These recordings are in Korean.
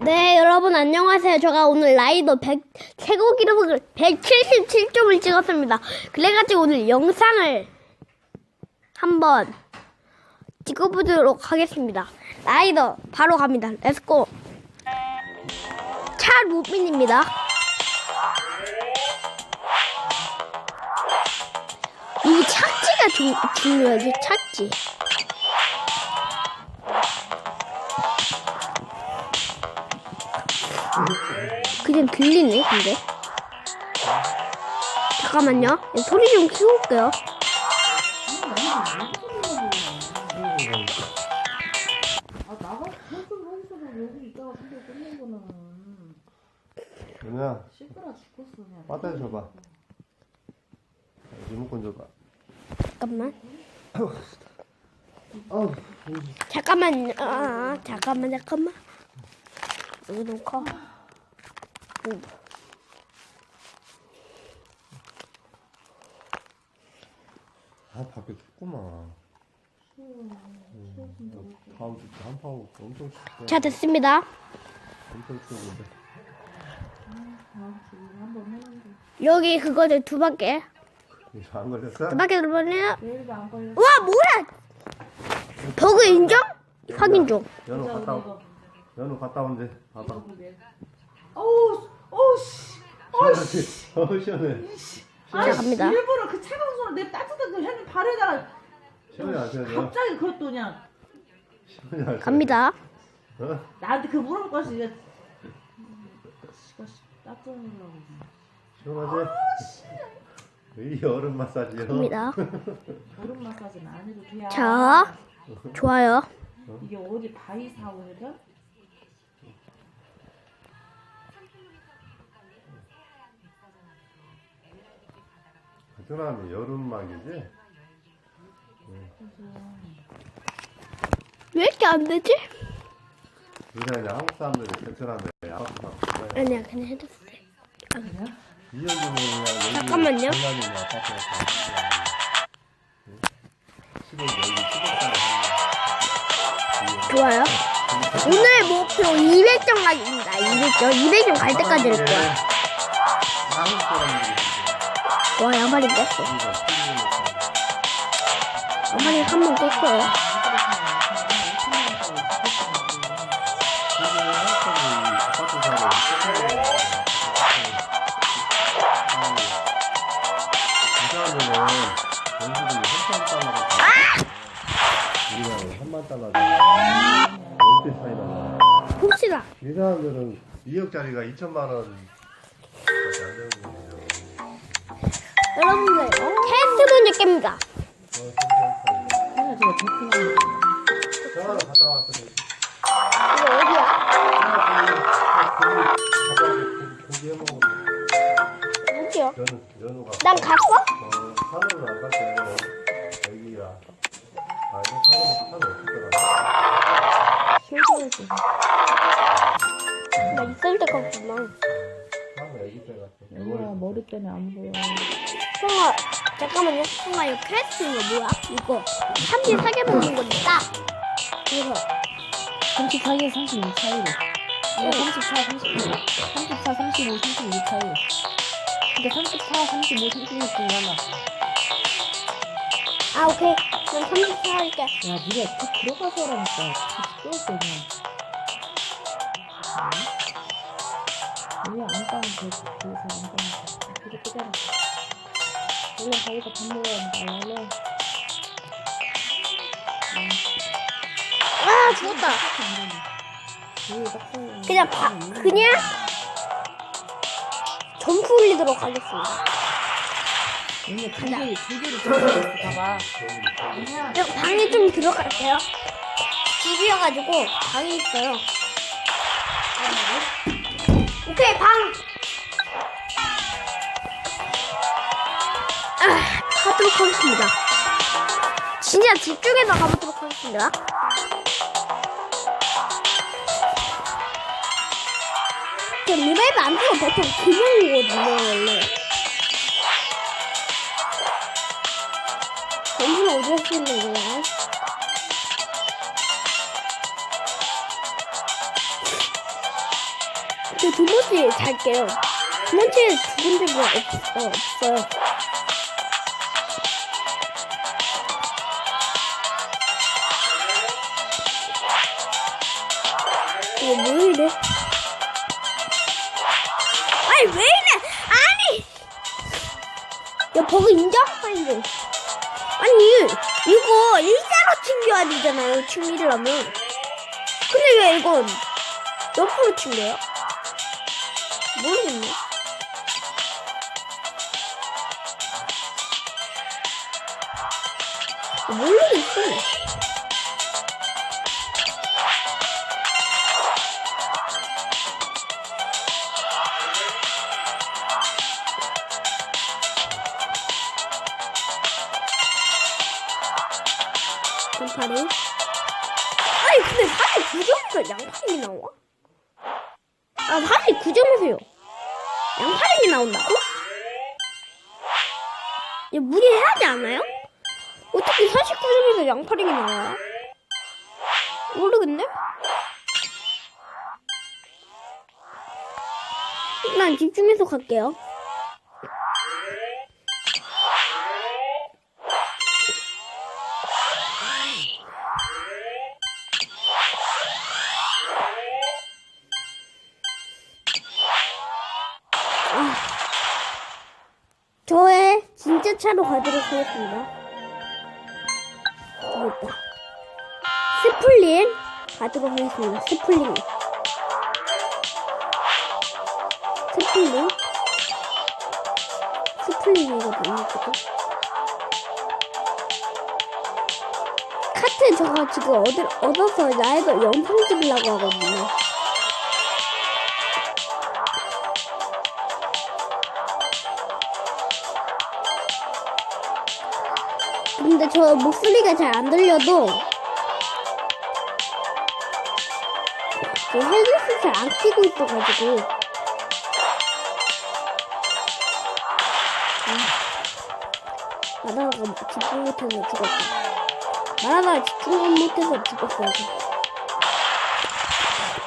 네, 여러분 안녕하세요. 제가 오늘 라이더 100 최고 기록을 177점을 찍었습니다. 그래가지고 오늘 영상을 한번 찍어보도록 하겠습니다. 라이더 바로 갑니다. 렛츠고. 차루빈입니다. 이 착지가 중, 중요하지, 착지. 그냥 들리네, 근데. 잠깐만요. 소리 좀 키울게요. 은우야 시끄러 죽겠어 그냥. 배터리 줘봐 리모컨 줘봐 잠깐만. 잠깐만, 아, 잠깐만, 잠깐만. 여기 너무 커. 오. 아 밖에 춥구만 음, 다음 주 한파하고 엄청 춥대 자, 됐습니다. 엄청 추운데 여기 그거를 두 바퀴. 이거 안 걸렸어? 두 바퀴 돌면요. 내일도 안 걸려. 와, 뭐야! 버그 인정? 확인 좀. 연우 갔다 오 연우 갔다 온대 봐봐 어우, 어우 씨. 시원하지? 어우 시원해 자, 갑니다. 일부러 그 차가운 손을 내 따뜻한 그 햇빛 발에다가 시원해 안 시원해? 갑자기 그것도 그냥 시원해 안? 갑니다. 어? 나한테 그 물어볼 것이 이제 씨가 씨, 따뜻하려고. 시원하지? 여름 마사지요. 입니다. 얼음 마사지는 안 해도 돼요. 자, 좋아요. 어? 이게 어디 바위 사오거든? 베트남이 여름막이지? 왜 이렇게 안 되지? 그냥 한국 사람들이 베트남에 아니야 그냥 해줬어요. 그냥? 잠깐만요. 좋아요. 오늘 목표 200점까지입니다. 200점, 200점 갈 때까지 할 거야. 한국 사람들이 와, 양말이 깼어. 양말이 한 번 깼어요. 이 사람들은 연수들이 3천 달러가 우리가 3만 달러잖아 10배 차이 나잖아 봅시다. 이 사람들은 2억짜리가 2천만 원 밖에 안 되는 거죠 여러분들, 테스트 깹니다. 어, 신기하다. 그냥 제가 베트남 전화로 갔다 왔거든 이거 어디야? 고기 해먹으면 어디야? 연우, 연우가 난 갔어? 어, 산으로 안 갔대 애기야 아 이거 산으로 산에 없더라 실수했어. 나 있을 때가 없구만. 산에 애기 때 여기가 머리 때문에 안 보여. 형아, 잠깐만요. 형아, 이거 퀘스트 이거 뭐야? 이거 34개 먹는 딱. 이거 34개 36 차이로. 이거 34, 35, 34, 35, 36 차이로. 근데 34, 35, 36 중에 하나. 아, 오케이. 난 34 할게. 야, 니가 그 들어가서 하라니까. 찍었어, 그냥. 왜안 까면 돼? 그래서 안 까면 돼. 이거 끄잖아. 원래 자기가 밥 먹어야 한다. 원래. 아, 죽었다. 그냥 바, 그냥 점프 올리도록 하겠습니다. 두 개, 두 개를 들어갔어, 봐봐. 저 방에 좀 들어갈게요. 집이어가지고 방이 있어요. 오케이, 방. 아, 가도록 하겠습니다. 진짜 집중해서 가보도록 하겠습니다. 저 리바이브 안 쓰고 보통 오거든요, 원래. 염소는 어디에 쓰는 거야? 저두 번째 잘게요. 두 번째 죽은 적이 없어, 없어요. 이거 일자로 튕겨야 되잖아요, 튕기를 하면. 근데 왜 이건 옆으로 튕겨요? 모르겠네. 모르겠어. 양파리. 아니 근데 사실 9점에서 양파리 나와? 아 사실 9점에서요. 양파링이 나온다고? 얘 무리해야지 않아요? 어떻게 49점에서 양파링이 나와요? 모르겠네? 난 집중해서 갈게요. 차로 가도록 하겠습니다. 있다. 스플린 가도록 하겠습니다. 스플린. 스플린. 스플린이거든요, 지금. 카트 저거 지금 얻어서 나에도 영상 찍으려고 하거든요. 근데 저 목소리가 잘 안 들려도 그 헤드셋을 안 끼고 있어가지고. 아, 말하다가 집중 못해서 죽었어 말하다가 집중 못해서 죽었어요.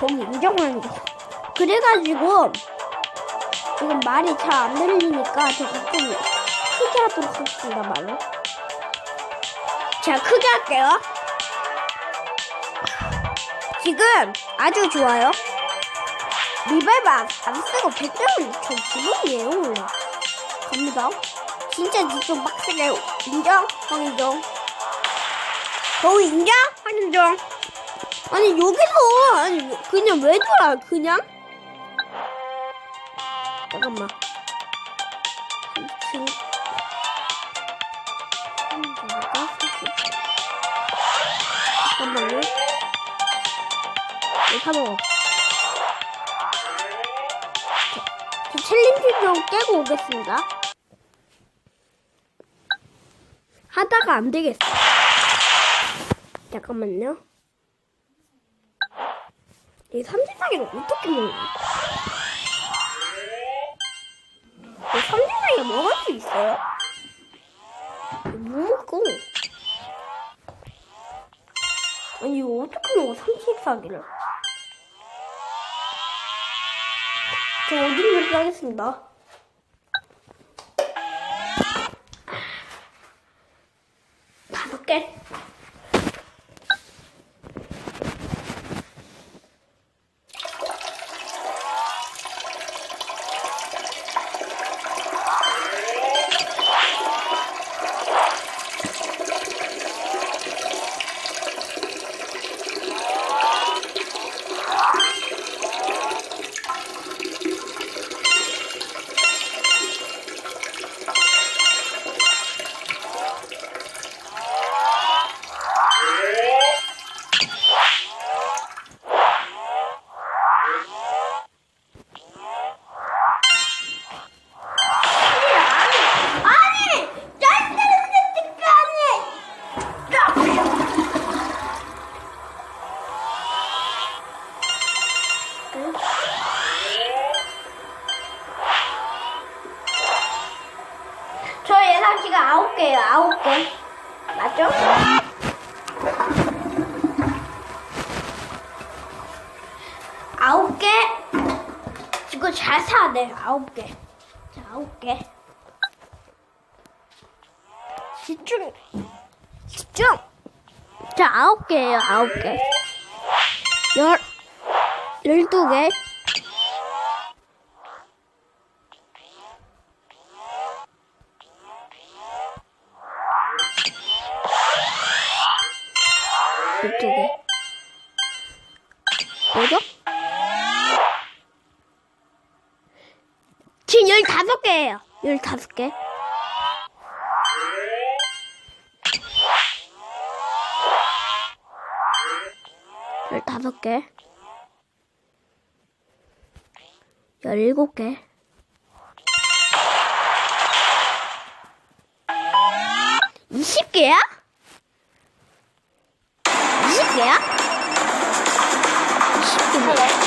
거기 인정하는 거 그래가지고 지금 말이 잘 안 들리니까 제가 좀 크게 하도록 하겠습니다 말 을 자, 크게 할게요. 지금 아주 좋아요. 리발브 안, 안 쓰고 100점은 저 기본이에요, 원래. 갑니다. 진짜 지금 빡세게 인정? 황인정. 저 인정? 황인정. 아니, 여기서, 아니, 그냥 왜 돌아, 그냥? 잠깐만. 네, 사먹어. 저 챌린지 좀 깨고 오겠습니다. 하다가 안 되겠어. 잠깐만요. 이 삼지사기는 어떻게 먹냐? 이 삼지사기 먹을 수 있어요? 못 먹고. 아니 이거 어떻게 먹어 삼십사기를 저 어딘지 하겠습니다? 다섯 개 아니 짤짤했으니까 아니 저 예상치가 아홉 개예요 아홉 개 맞죠? 아홉 개. 이거 잘 사야 돼. 아홉 개. 자, 아홉 개. 집중. 집중. 자, 아홉 개예요. 아홉 개. 열, 열두 개. 다섯 개예요. 열다섯 개. 열다섯 개. 열일곱 개. 이십 개야? 이십 개야? 이십 개.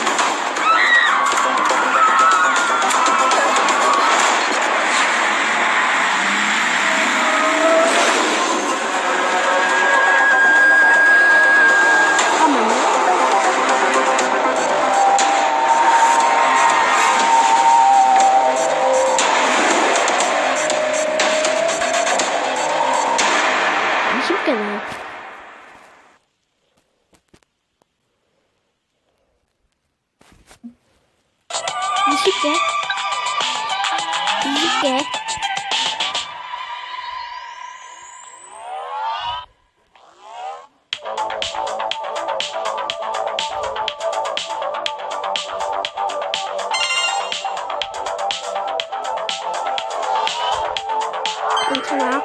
괜찮아.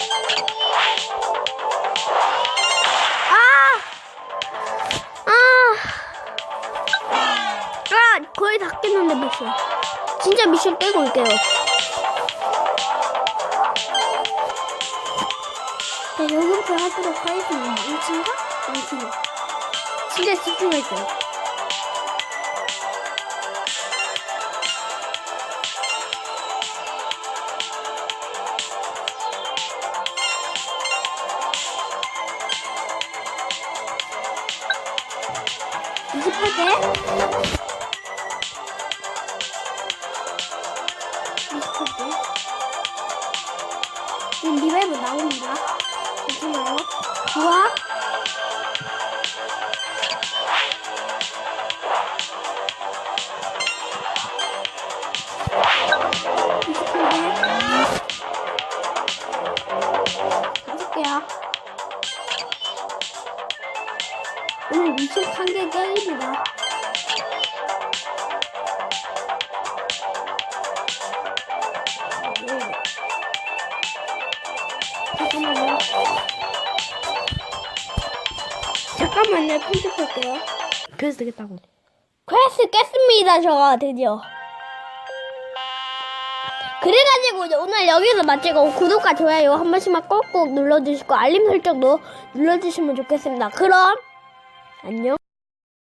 아! 아! 아! 거의 다 깼는데 미션. 진짜 미션 깨고 올게요. 네, 여기부터 하도록 하겠습니다. 망친가? 망친가. 진짜 집중할게요. 개. 지금 리바이브 나옵니다. 잠시만요. 좋아. 한개 게임이다. 네. 잠깐만요. 잠깐만요, 편집할게요. 그래서 되겠다고. 퀘스트 깼습니다, 저가 드디어. 그래가지고 오늘 여기서 마치고 구독과 좋아요 한 번씩만 꼭꼭 눌러주시고 알림 설정도 눌러주시면 좋겠습니다. 그럼 안녕.